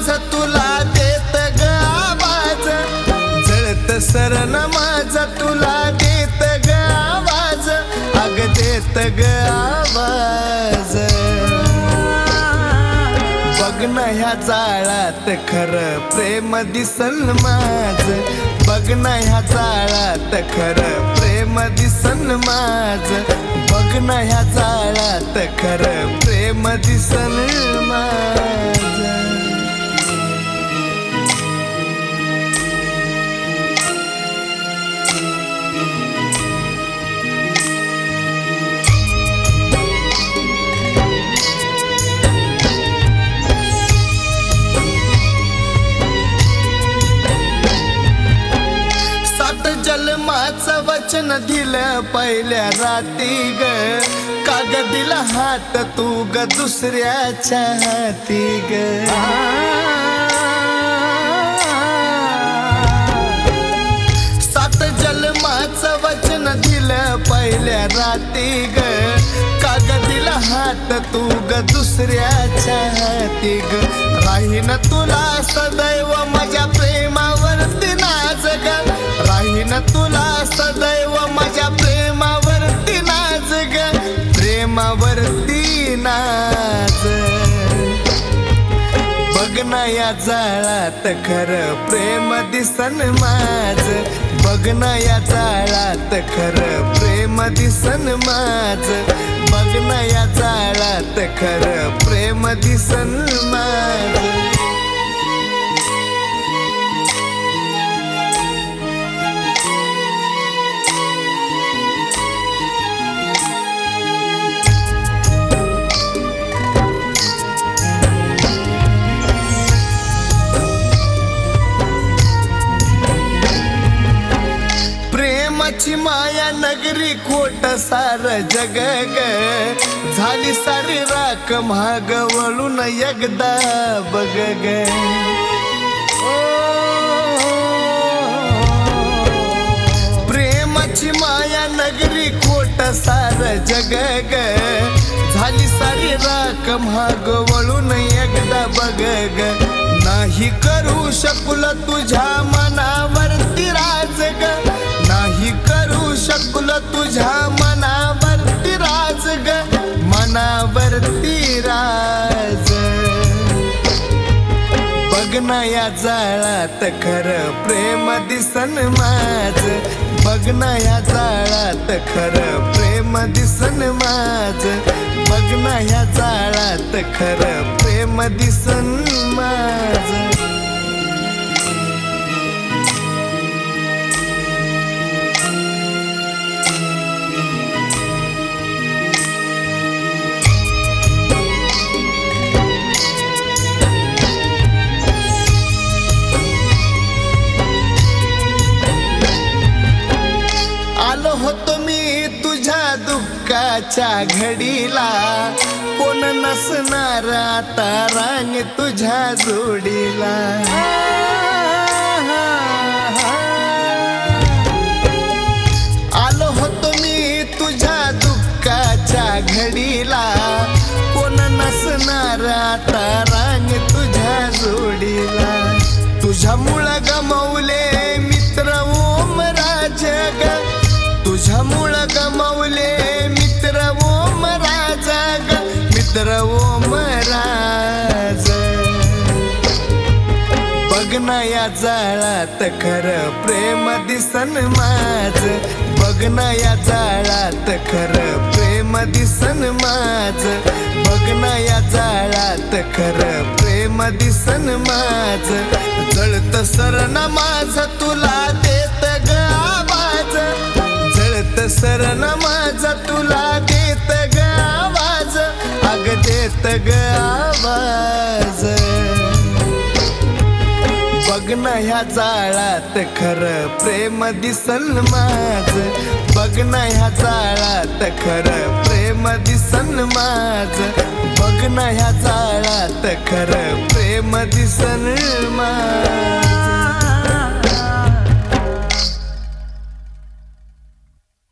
माझ तुला देत ग आवाज. जळत सरण माझ तुला देत ग आवाज. अग देत ग आवाज. बघ ना ह्या जाळात खर प्रेम दिसल माझ. बघ ना ह्या जाळात खर प्रेम दिसन माझ. बघ ना ह्या जाळात खरं प्रेम दिसल मा वचन दिलं पहिल्या राती ग. काग दिला हात तू ग दुसऱ्याच्या हाती ग. सात जन्माचं वचन दिलं पहिल्या राती ग. काग दिला हात तू ग दुसऱ्याच्या हाती ग. राहीन तुला सदैव राहीन तुला सदैव माझ्या प्रेमावरती नाच ग. प्रेमावरती नाच. बघना या जाळात खरं प्रेम दिसन माझ. बघ ना या जाळात खरं प्रेम दिसन माझ. बघना या जाळात खरं प्रेम दिसन माझ. प्रेमाची माया नगरी खोट सार जग ग. झाली सारी राख महाग वळून एकदा बग ग. प्रेमाची माया नगरी खोट सार जग ग. झाली सारी राख महाग वळून एकदा बग ग. नाही करू शकल तुझ्या मना बघ जाळात खरं प्रेम दिसन माझ. बघ जाळात खरं प्रेम दिसन माझ. बघ जाळात खरं प्रेम दिसन माझ. दुःखाच्या घडीला कोण नसणार आता रांग तुझ्या जोडीला. आलो होतो मी तुझ्या दुःखाच्या घडीला. कोण नसणार आता या जाळात खरं प्रेम दिसन माझ. बघना या जाळात खरं प्रेम दिसन माझ. बघना या जाळात खरं प्रेम दिसन माझ. जळत सरण माझ तुला देत ग आवाज. जळत सरण माझ तुला देत ग आवाज. अग देत ग आवाज. बघ ना ह्या जाळात खरं प्रेम दिसल माझ. बघ ना ह्या जाळात खरं प्रेम दिसल माझ. बघ ना ह्या जाळात खरं प्रेम दिसन माझ.